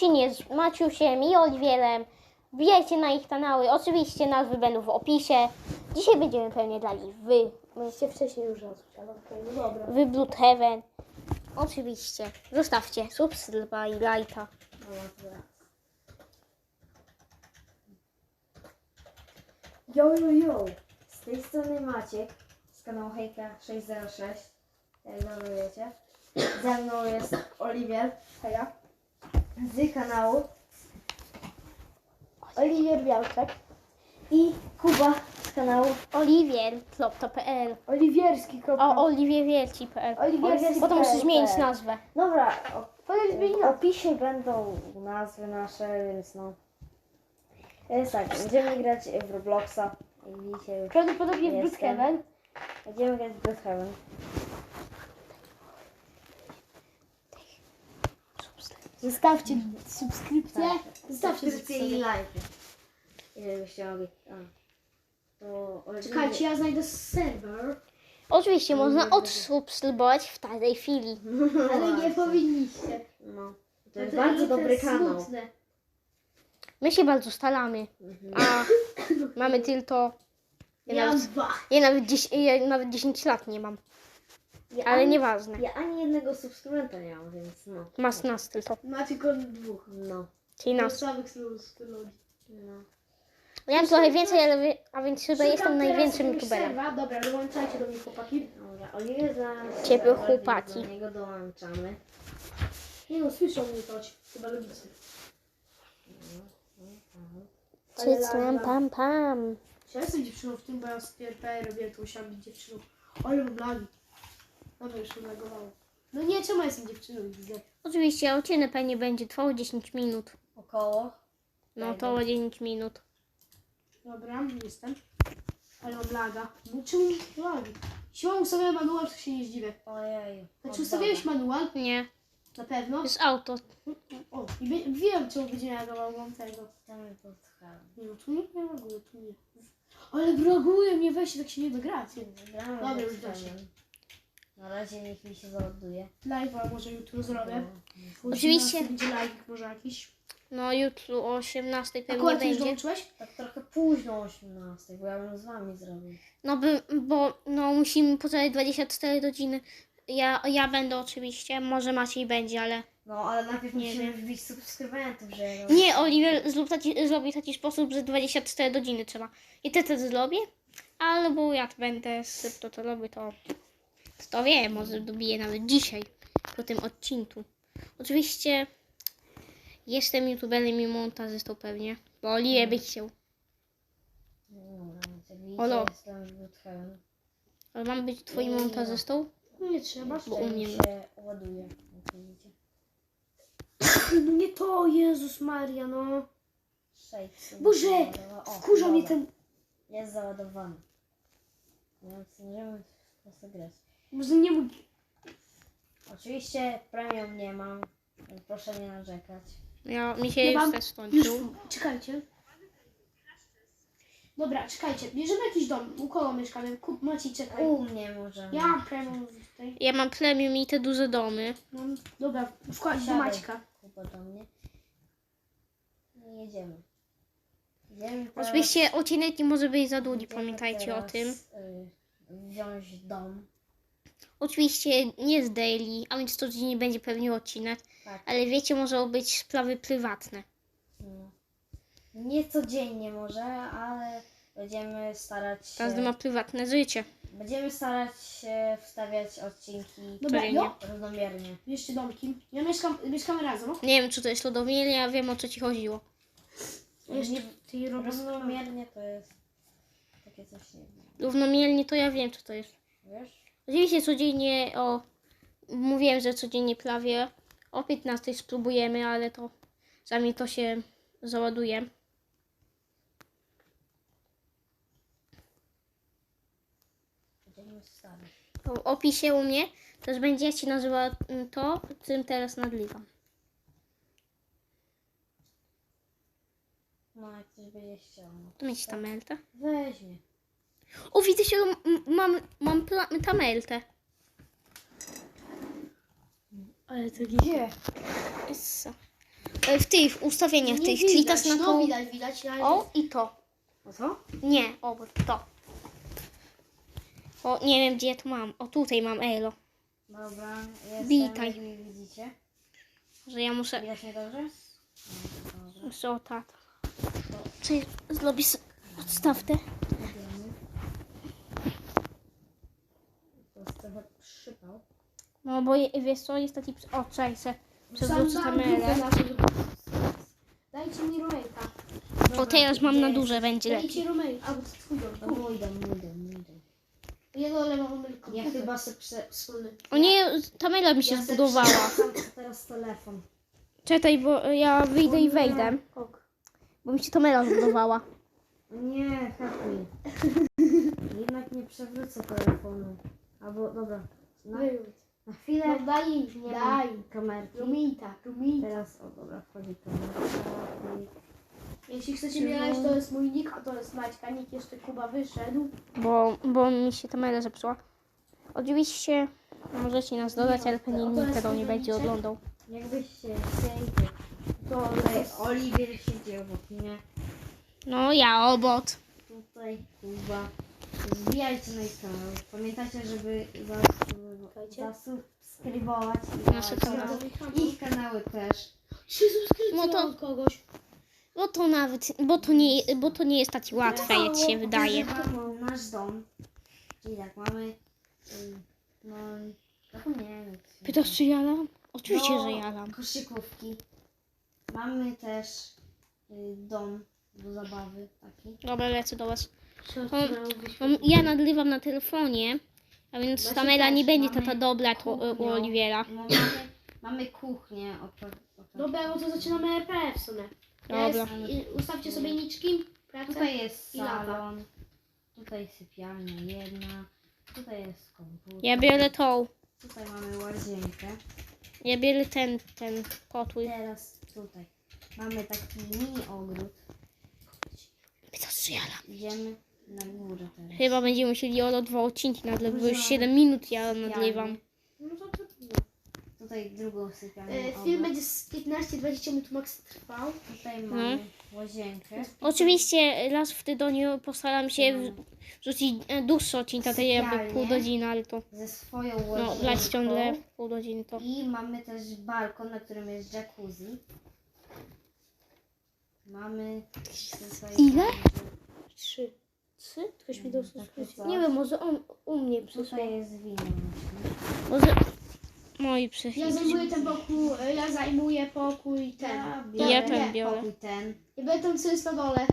odcinie z Maciusiem i Oliwierem. Wbijajcie na ich kanały. Oczywiście nazwy będą w opisie. Dzisiaj będziemy pewnie grali wy, Mieliście wcześniej już okej, no dobra. wy Bloodhaven. Oczywiście. Zostawcie subskryba i lajka. Dobra. Yo, yo, yo! Z tej strony Maciek z kanału Hejka606. Jak dobrze wiecie. Ze mną jest Oliwier. Heja. Z kanału Oliwier Białczak. I Kuba z kanału Oliwier.pl Oliwierski. O, oliwierwierci.pl Oliwierski. Bo to musisz zmienić nazwę. Dobra, o, w opisie będą nazwy nasze, więc no. Jest tak, będziemy grać w Robloxa. Jak widzicie już. Prawdopodobnie w Jestem. Bloodhaven. Będziemy grać w Bloodhaven. Zostawcie subskrypcję. Subskrypcje i lajki. Ile byście mogli. A. To Czekajcie, ja znajdę serwer, Oczywiście można odsubskrybować w tej chwili. ale nie powinniście. No. To jest No bardzo i dobry kanał. Smutne. My się bardzo staramy, a mamy tylko... Ja Ja nawet, dwa. ja nawet, 10, ja nawet 10 lat nie mam, Ja ale ani, nieważne. Ja ani jednego subskrybenta nie mam, więc no. Masz nas tylko, Ma tylko dwóch. No. czyli Na nas. no. Ja mam trochę więcej, ale wy, a więc chyba jestem największym youtuberem. serwa. Dobra, dołączajcie do mnie chłopaki. Dobra, Oliwier znalazł. Ciebie chłopaki. Do niego dołączamy. Nie no, słyszą mnie toć. Chyba logicznie. Cyclam pam pam. Ja jestem dziewczyną w tym, bo ja z PRP robię, to musiałam być dziewczyną. Ale mam lagi. Dobra, już się lagowało. No nie, czemu jestem dziewczyną? Widzę. Oczywiście odcinek pewnie będzie trwał 10 minut. Około. No to 10 minut. Dobra, jestem. Ale mam laga. No czemu mi lagi? Jeśli mam ustawiony manual, to się nie zdziwię. Ojej. Znaczy ustawiałeś manual? Nie, Na pewno. to jest auto. O, i wie- wiem, czemu będzie reagował mam tego. Tam podchałem. Nie no, tu nie reaguje, tu nie. Ale reaguje, nie weź, tak się nie dogracie. Gramy Dobra, już da. Bloodhaven. Na razie niech mi się załaduje. Live'a może jutro zrobię. No. Oczywiście. 18 Będzie live może jakiś. No jutro o 18 pewnie Akurat już będzie. dołączyłeś? Tak trochę późno o 18, bo ja bym z wami zrobił. No by, bo no musimy poczekać 24 godziny. Ja, ja będę oczywiście, może Maciej będzie, ale... No, ale najpierw Nie musimy wiem. wbić subskrybentów, że... No, Nie, Oliver zrób taki, zrobi taki sposób, że 24 godziny trzeba. I ty to zrobię, ale bo ja to będę szybko to robię, to... To wiem, może dobiję nawet dzisiaj, po tym odcinku. Oczywiście jestem youtuberem i montażystą pewnie, bo Oliver by chciał. Olo. Ale mam być twoim montażystą? No nie trzeba. Bo się ładuje. No nie to, Jezus Maria, no. Boże, Wkurza mnie ten... Jest załadowany. Więc możemy w grać. Może nie mógł... Oczywiście premium nie mam, więc proszę nie narzekać. Ja, mi się już mam- też Już, skończył. czekajcie. Dobra, czekajcie. Bierzemy jakiś dom. U kogo mieszkamy? Kup Maciej, czekaj. U mnie możemy. Ja mam premium tutaj. Ja mam premium i te duże domy. No, dobra, wkładź do Siadaj, Maćka. Kuba do mnie. I jedziemy. Jedziemy teraz, Oczywiście odcinek nie może być za długi, jedziemy pamiętajcie o teraz, tym. y, wziąć dom. Oczywiście nie z daily, a więc to nie będzie pewnie odcinek, Tak. ale wiecie, może być sprawy prywatne. No. Nie codziennie może, ale będziemy starać się. Każdy ma prywatne życie. Będziemy starać się wstawiać odcinki Dobra, nie. jo. równomiernie. Bierzcie domki. Ja mieszkam, mieszkamy razem. Nie wiem, czy to jest lodowienie, ja wiem o co ci chodziło. Jeszcze Nie- ty robisz Równomiernie to jest takie coś nie wiem. Równomiernie to ja wiem, co to jest. Wiesz? Oczywiście codziennie o... Mówiłem, że codziennie prawie o 15 spróbujemy, ale to zanim to się załaduje. W opisie u mnie też będzie, jak się nazywa mm, to, czym teraz nadliwam. No jak ktoś będzie chciał. No. To mieć tameltę. Weźmie. O, widzę się, mam, mam tameltę. Ale to Gdzie? Essa. e, w tych ustawieniach Nie tych widać, klikasz na no tą... widać, widać. Na O i to. O co? Nie, o, bo to. O, nie wiem gdzie ja to mam. O, tutaj mam Elo. Dobra, jestem, Witaj. jak mnie widzicie. Że ja muszę... Widać mnie dobrze? Jeszcze o tata. Czy zrobię sobie... Odstaw te. Idziemy. To jest trochę przypał. No bo je, wiesz co, jest taki... O, czekaj se. Przewrócę Sam na to, żeby- Dajcie mi Romejka. O, teraz mam na duże, będzie lepiej. Dajcie Romejka. Albo to twój dom. No mój dom, mój dom, mój dom. Jego lewa Romejka. Ja chyba se prze... Wspólny. O nie, ta mela mi się ja se zbudowała. przełączam teraz telefon. Czekaj, bo ja wyjdę i wejdę. Ok. Bo mi się ta mela zbudowała. Nie, hakuj. Jednak nie przewrócę telefonu. Albo, dobra. Na, Wyjdź. na chwilę. No daj, Nie daj. kamerki. Romita, Romita. Teraz, o dobra, wchodzi kamerka. Jeśli chcecie mielać, to jest mój nick, a to jest Maćka. Nick jeszcze Kuba wyszedł. Bo, bo mi się ta mela zepsuła. Oczywiście możecie nas dodać, ale pewnie nikt tego nie będzie oglądał. Jakbyś się chcieli, to tutaj Oliwier siedzi obok mnie. No ja, obot. Tutaj Kuba. Wbijajcie na ich kanał. Pamiętajcie, żeby zasubskrybować Nasze ich kanały. Ich kanały też. Trzy subskrypcje No to- od kogoś. Bo to nawet, bo to nie, bo to nie jest takie łatwe, jak się wydaje. Mamy nasz dom. Czyli tak, mamy... ym, No... Zapomniałem. jak się Pytasz, czy jalam? Oczywiście, No, że jalam. Koszykówki. Mamy też y, dom do zabawy taki. Dobra, lecę do was. Co No, no, ja nagrywam na telefonie, a więc Właśnie ta mela też nie będzie mamy taka dobra to, u kuchnię. Oliwiera. No, mamy, mamy kuchnię. Oto. Dobra, no to zaczynamy RP w sumie. Dobra. I- ustawcie sobie niczki. Pracę. Tutaj jest I salon. Tutaj sypialnia jedna. Tutaj jest komputer. Ja biorę tą. Tutaj mamy łazienkę. Ja biorę ten, ten potój. Teraz tutaj. Mamy taki mini ogród. Jalam? Idziemy na górę teraz. Chyba będziemy musieli o dwa odcinki nadlewać, bo już 7 minut ja nadlewam. No to, to, Tutaj drugą sypialnię. e, obok. film będzie z 15-20 minut max trwał. Tutaj mamy łazienkę. Oczywiście raz w tygodniu postaram się w- wrzucić e, dłuższy odcinek, tak jakby Sypialnię. pół godziny, ale to Ze swoją no, łazienką. ciągle pół godziny to. I mamy też balkon, na którym jest jacuzzi. Mamy tutaj... Ile? Trzy. Trzy? Ktoś mi dał subskrypcję. Nie wiem, może on u mnie przysłał. Tutaj jest wino. właśnie. Może... Moi Ja przyszli. zajmuję ten pokój, ja zajmuję pokój ten. Ja Ja biorę ten biorę. pokój ten. Ja będę tam co jest na dole.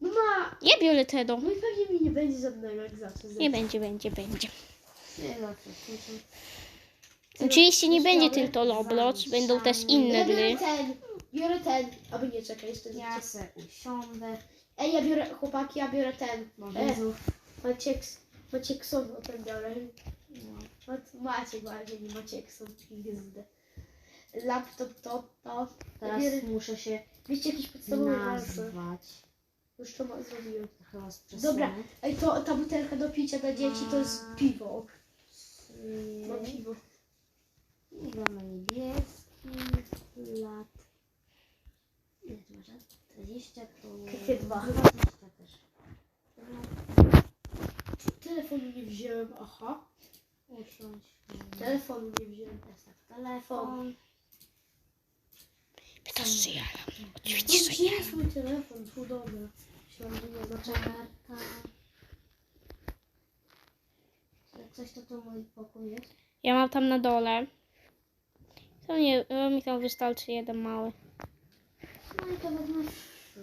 No ma. Ja biorę te do. No i pewnie mi nie będzie żadnego jak zawsze. Nie będzie, będzie, będzie. Nie zawsze słyszę. Oczywiście nie będzie tylko Roblox, będą też inne Ja gry. biorę ten. Biorę ten. Albo nie, nie. Ja se usiądę. Ej, ja biorę, chłopaki, ja biorę ten. E. Maciek, Maciekson, o ten biorę. No. Mat- Maciek bardziej, nie Maciekson. XD. Laptop, to, to. Teraz Ja biorę, muszę się wiecie, jakieś podstawowe nazwy. nazwać. Już to ma, zrobiłem. Chyba Dobra, ej, to ta butelka do picia dla dzieci to jest piwo. Mam Trzy. piwo. I gramy niebieski. Lat. Ile masz lat? 20 to... Takie dwa. 20 też. Telefonu nie wziąłem, aha. Usiądź. Telefonu nie wziąłem. Telefon. Pytasz, czy jalam? No, Oczywiście, że jalam. jest mój telefon? Ma czego. Czarka. Jak coś to to mój pokój jest. Ja mam tam na dole. To nie, mi tam wystarczy jeden mały. No i to wezmę wszystko.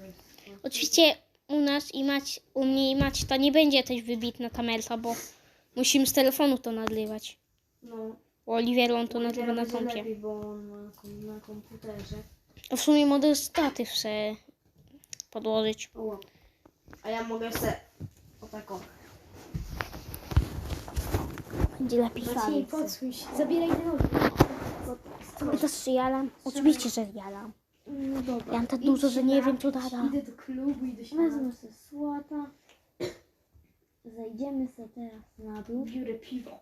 Oczywiście u nas i mać, u mnie i Maci to nie będzie też wybitna kamerka, bo musimy z telefonu to nadlewać. No. Bo Oliwier on to nadlewa na będzie kompie. lepiej, bo on ma kom- na komputerze. A w sumie mogę statyw se podłożyć. O. A ja mogę se o taką. Będzie lepiej. Maciej, podsuń się. Zabieraj te nogi. Czy jalam? Oczywiście, że jalam. No dobra. Ja mam tak dużo, że nie wiem, co dada. Idę do klubu, idę się Wezmę sobie słota. Zejdziemy sobie teraz na dół. Biorę piwo.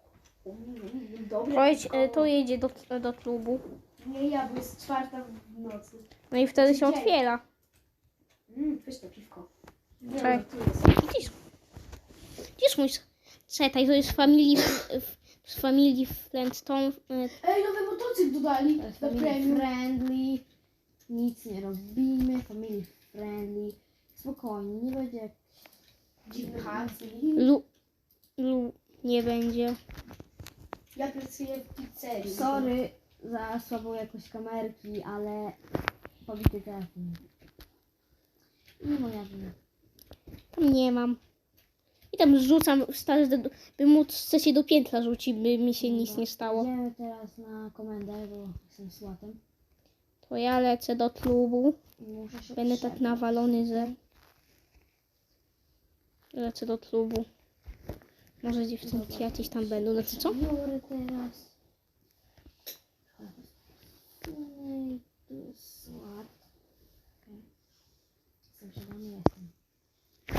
Dobre. Chodź, piwko. e, to jedzie do, do klubu. Nie ja, bo jest czwarta w nocy. No i wtedy się Dzień. otwiera. Mmm, pyszne piwko. Nie, Czekaj. tu jest. Widzisz? Widzisz mój... s- Czekaj, to jest Family... f- f- Z Family Flintstone. e, Ej, nowy motocykl dodali To na family premium. friendly. Nic nie robimy. Family friendly. Spokojnie, nie będzie Dziwny akcji. Lu... Lu... Nie będzie. Ja pracuję w pizzerii. Sorry za słabą jakość kamerki, ale pobity telefon. Nie moja wina. Tam nie mam. I tam rzucam, stary, do- by móc chce się do piętla rzucić, by mi się nic nie stało. Idziemy teraz na komendę, bo jestem słatem. To ja lecę do klubu. Będę tak nawalony, że lecę do klubu. Może dziewczynki jakieś tam będą. Znaczy co? Teraz. Jest.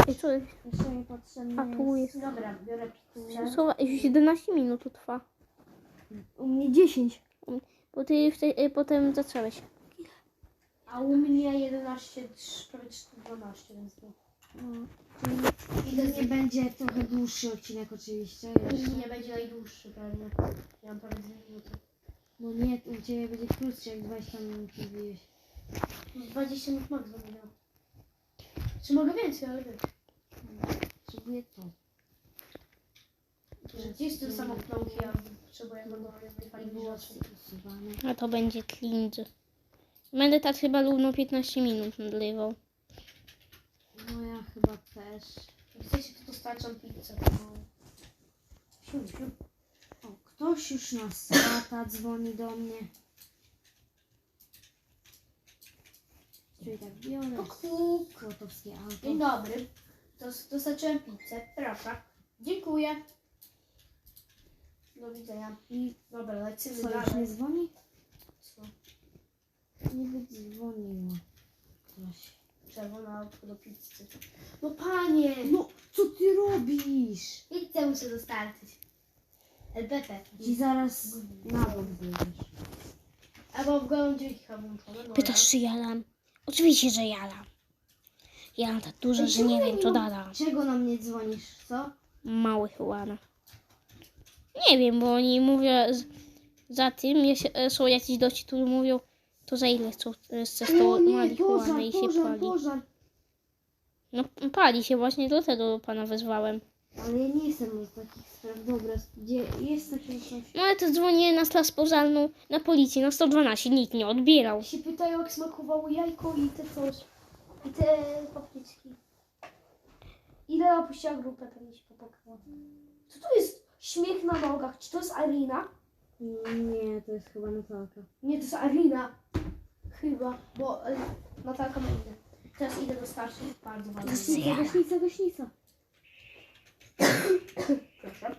I co? Potrzebny A tu jest. Dobra, biorę już 11 minut tu trwa. U mnie 10. Bo ty wte, y, potem zacząłeś. A u mnie 11, trz- prawie 12, więc no. Idę nie będzie trochę dłuższy odcinek oczywiście. Jeszcze. Nie będzie najdłuższy pewnie. Ja mam prawie 2 minuty. No nie, u Ciebie będzie krótszy jak 20 minut mówiłeś. No 20 minut max będę miał. Czy mogę więcej, ale wiesz. Potrzebuję to. Że Gdzie jest ten samochód nauki jazdy? Potrzebuję manualnej paliw Włosy rzeczy. usuwane. A to będzie cringe. Będę tak chyba równo 15 minut nadlewał. No ja chyba też. Jak chcecie, to dostarczam pizzę. Siu, siu. O, ktoś już nas lata, dzwoni do mnie. Czyli tak biorę Puk, puk. kłotowskie auto. Dzień dobry. Dos- Dostarczyłem pizzę. Proszę. Dziękuję. Do widzenia. I Dobra, lecimy co, już dalej. nie dzwoni? Nie dzwoniło. Ktoś. Czerwone autko do pizzy. No panie! No, co ty robisz? Pizzę muszę dostarczyć. LPP. Ci zaraz na bok zjedziesz. Albo w gołębika włączone. No Pytasz, czy jalam? Oczywiście, że jalam. Jalam tak dużo, że nie wiem, co dada. Czego na mnie dzwonisz, co? Mały chyłana. Nie wiem, bo oni mówią z, za tym, są jakieś dości, którzy mówią, to za ile chcą e, z O nie, marihuany pożar, i się pożar, pali. pożar. No pali się właśnie, dlatego pana wezwałem. Ale ja nie jestem z takich spraw. Dobra, gdzie jest takie coś? No ale to dzwonię na straż pożarną, na policję, na 112, nikt nie odbierał. się pytają, jak smakowało jajko i te coś. I te papryczki. Ile opuściła grupę, pewnie się popłakała. Co to jest? Śmiech na nogach. Czy to jest Arina? Nie, to jest chyba Natalka. Nie, to jest Arina. Chyba, bo e, Natalka ma inne. Teraz idę do starszych. Bardzo ważne. Gaśnica, gaśnica, gaśnica. Proszę.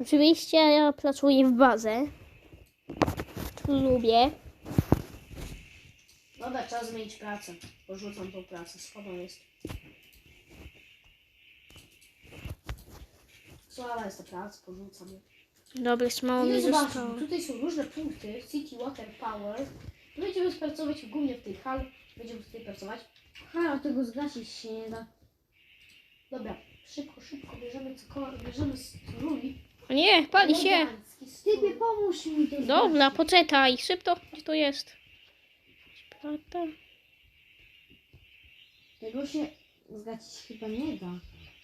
Oczywiście ja pracuję w bazę. Lubię. Dobra, trzeba zmienić pracę. Porzucam tą pracę. Słaba jest. Słaba jest ta praca, porzucam ją. Dobra, jeszcze mało mi zostało. tutaj są różne punkty. City, Water, Power. Tu będziemy pracować głównie w tej hal. Będziemy tutaj pracować. Ha, tego zgasić się nie da. Dobra, szybko, szybko bierzemy cokolwiek, bierzemy strój. O nie, pali się. Elegancki strój. Typie, pomóż mi to Dobra, zgasić. poczekaj, szybko, gdzie to jest? Prawda? Tego się zgasić chyba nie da.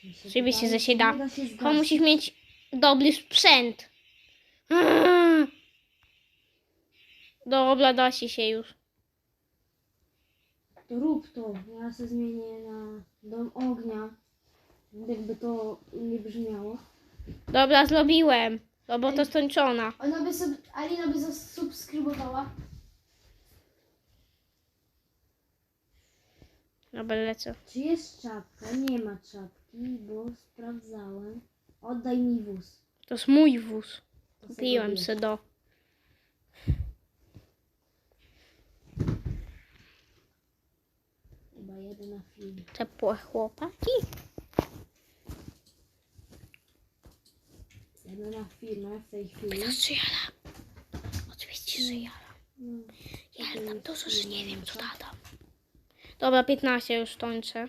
Mi się Oczywiście, wydaje, że się da. Nie da się Tylko zgasić. musisz mieć dobry sprzęt. Dobra, da się się już. To rób to. Ja się zmienię na dom ognia. Jakby to nie brzmiało. Dobra, zrobiłem. Robota skończona. Ona by sobie, Alina by zasubskrybowała. Dobra, lecę. Czy jest czapka? Nie ma czapki, bo sprawdzałem. Oddaj mi wóz. To jest mój wóz. To Kupiłem se do. Chyba jeden na film. Ciepłe chłopaki. na filmę w tej chwili. Pytasz, czy jara? Oczywiście, że jara. No. Ja tam dużo, że nie wiem, co tata. Dobra, 15 już kończę.